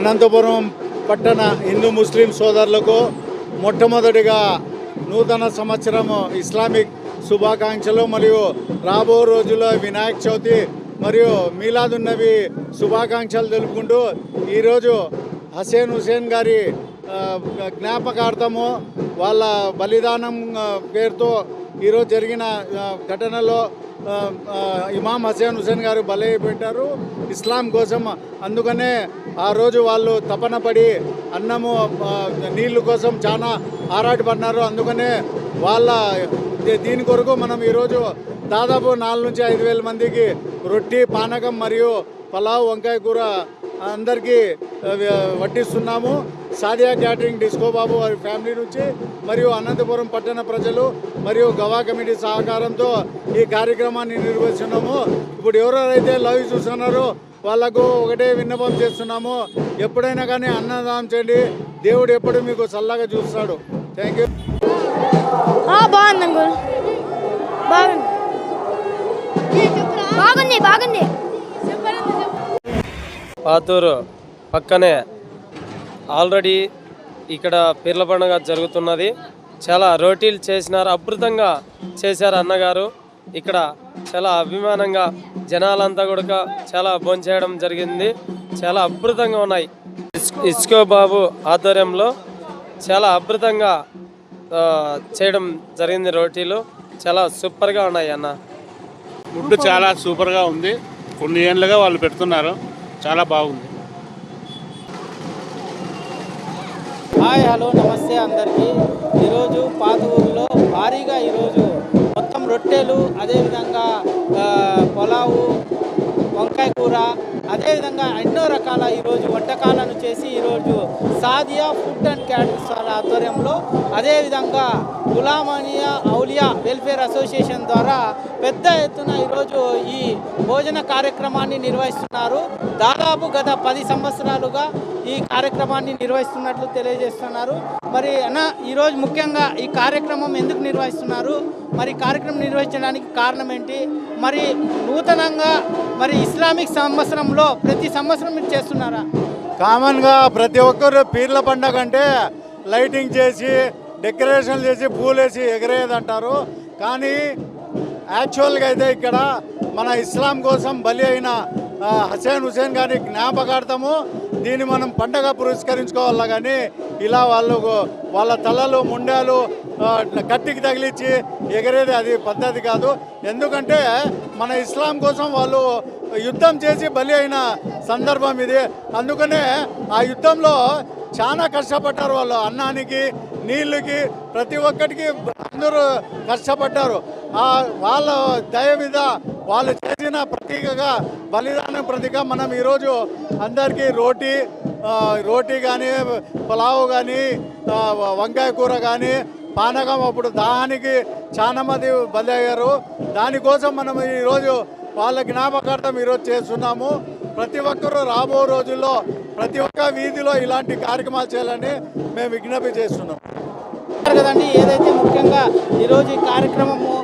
అనంతపురం పట్టణ హిందూ ముస్లిం సోదరులకు మొట్టమొదటిగా నూతన సంవత్సరము ఇస్లామిక్ శుభాకాంక్షలు మరియు రాబో రోజుల్లో వినాయక చవితి మరియు మీలాదున్నవి శుభాకాంక్షలు తెలుపుకుంటూ ఈరోజు హసేన్ హుసేన్ గారి జ్ఞాపకార్థము వాళ్ళ బలిదానం పేరుతో ఈరోజు జరిగిన ఘటనలో ఇమాం హసేన్ హుసేన్ గారు బలైపోయింటారు ఇస్లాం కోసం అందుకనే ఆ రోజు వాళ్ళు తపన పడి అన్నము నీళ్ళు కోసం చాలా ఆరాటపడినారు అందుకనే వాళ్ళ దీని కొరకు మనం ఈరోజు దాదాపు నాలుగు నుంచి ఐదు వేల మందికి రొట్టి పానకం మరియు పలావ్ వంకాయ కూర అందరికీ వడ్డిస్తున్నాము. సాదియా క్యాటరింగ్ డిస్కో బాబు వారి ఫ్యామిలీ నుంచి మరియు అనంతపురం పట్టణ ప్రజలు మరియు గవా కమిటీ సహకారంతో ఈ కార్యక్రమాన్ని నిర్వహిస్తున్నాము. ఇప్పుడు ఎవరెవరైతే లైవ్ చూస్తున్నారో వాళ్ళకు ఒకటే విన్నపం చేస్తున్నాము. ఎప్పుడైనా కానీ అన్నదానం చేయండి. దేవుడు ఎప్పుడు మీకు చల్లగా చూస్తాడు. థ్యాంక్ యూ ఆ, బాగుంది అంకుల్. బాగుంది. బాగుంది బాగుంది. పాతూరు పక్కనే ఆల్రెడీ ఇక్కడ పీర్ల పండుగ జరుగుతున్నది. చాలా రోటీలు చేసినారు అద్భుతంగా చేశారు అన్నగారు. ఇక్కడ చాలా అభిమానంగా జనాలంతా కూడా చాలా భోంచేయడం జరిగింది. చాలా అద్భుతంగా ఉన్నాయి. ఇస్- ఇస్కో బాబు ఆధ్వర్యంలో చాలా అద్భుతంగా చేయడం జరిగింది రోటీలు. చాలా సూపర్గా ఉన్నాయి అన్న. ఫుడ్ చాలా సూపర్గా ఉంది. కొన్ని ఏళ్ళుగా వాళ్ళు పెడుతున్నారు. చాలా బాగుంది. హాయ్ హలో నమస్తే అందరికీ. ఈరోజు పాత ఊరిలో భారీగా ఈరోజు మొత్తం రొట్టెలు అదేవిధంగా పొలావు వంకాయ కూర అదేవిధంగా ఎన్నో రకాల ఈరోజు వంటకాలను చేసి ఈరోజు సాదియా ఫుడ్ అండ్ క్యాటరింగ్స్ వాళ్ళ ఆధ్వర్యంలో అదేవిధంగా గులామానియా ఔలియా వెల్ఫేర్ అసోసియేషన్ ద్వారా పెద్ద ఎత్తున ఈరోజు ఈ భోజన కార్యక్రమాన్ని నిర్వహిస్తున్నారు. దాదాపు గత పది సంవత్సరాలుగా ఈ కార్యక్రమాన్ని నిర్వహిస్తున్నట్లు తెలియజేస్తున్నారు. మరి అన్న ఈరోజు ముఖ్యంగా ఈ కార్యక్రమం ఎందుకు నిర్వహిస్తున్నారు? మరి కార్యక్రమం నిర్వహించడానికి కారణం ఏంటి? మరి నూతనంగా మరి ఇస్లామిక్ సంవత్సరంలో ప్రతి సంవత్సరం మీరు చేస్తున్నారా? కామన్గా ప్రతి ఒక్కరు పీర్ల పండగ అంటే లైటింగ్ చేసి డెకరేషన్ చేసి పూలేసి ఎగరేయదంటారు. కానీ యాక్చువల్గా అయితే ఇక్కడ మన ఇస్లాం కోసం బలి అయిన హసేన్ హుసేన్ గారి జ్ఞాపకార్థము దీన్ని మనం పండగ పురస్కరించుకోవాలా కానీ ఇలా వాళ్ళు వాళ్ళ తలలు ముండాలు కట్టికి తగిలించి ఎగరేది అది పద్ధతి కాదు. ఎందుకంటే మన ఇస్లాం కోసం వాళ్ళు యుద్ధం చేసి బలి అయిన సందర్భం ఇది. అందుకనే ఆ యుద్ధంలో చాలా కష్టపడ్డారు వాళ్ళు. అన్నానికి నీళ్ళకి ప్రతి ఒక్కటికి అందరూ కష్టపడ్డారు. వాళ్ళ దయ మీద వాళ్ళు చేసిన ప్రతీకగా బలిదానం ప్రతీక మనం ఈరోజు అందరికీ రోటీ రోటీ కానీ పులావ్ కానీ వంకాయ కూర కానీ పానకం అప్పుడు దానికి చాలా మంది బలి అయ్యారు దానికోసం మనం ఈరోజు వాళ్ళ జ్ఞాపకార్థం ఈరోజు చేస్తున్నాము. ప్రతి ఒక్కరూ రాబో రోజుల్లో ప్రతి ఒక్క వీధిలో ఇలాంటి కార్యక్రమాలు చేయాలని మేము విజ్ఞప్తి చేస్తున్నాం. కదండి ఏదైతే ముఖ్యంగా ఈరోజు ఈ కార్యక్రమము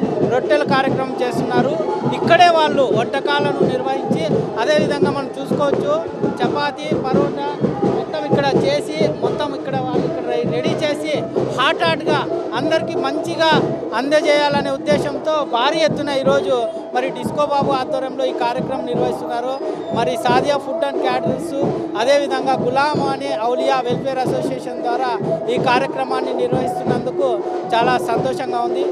వంటకాలను నిర్వహించి అదేవిధంగా మనం చూసుకోవచ్చు. చపాతీ పరోటా మొత్తం ఇక్కడ చేసి మొత్తం ఇక్కడ వాళ్ళు ఇక్కడ రెడీ చేసి హాట్ హాట్గా అందరికీ మంచిగా అందజేయాలనే ఉద్దేశంతో భారీ ఎత్తున ఈరోజు మరి డిస్కో బాబు ఆధ్వర్యంలో ఈ కార్యక్రమం నిర్వహిస్తున్నారు. మరి సాదియా ఫుడ్ అండ్ క్యాటరింగ్స్ అదేవిధంగా గులాం అనే ఔలియా వెల్ఫేర్ అసోసియేషన్ ద్వారా ఈ కార్యక్రమాన్ని నిర్వహిస్తున్నందుకు చాలా సంతోషంగా ఉంది.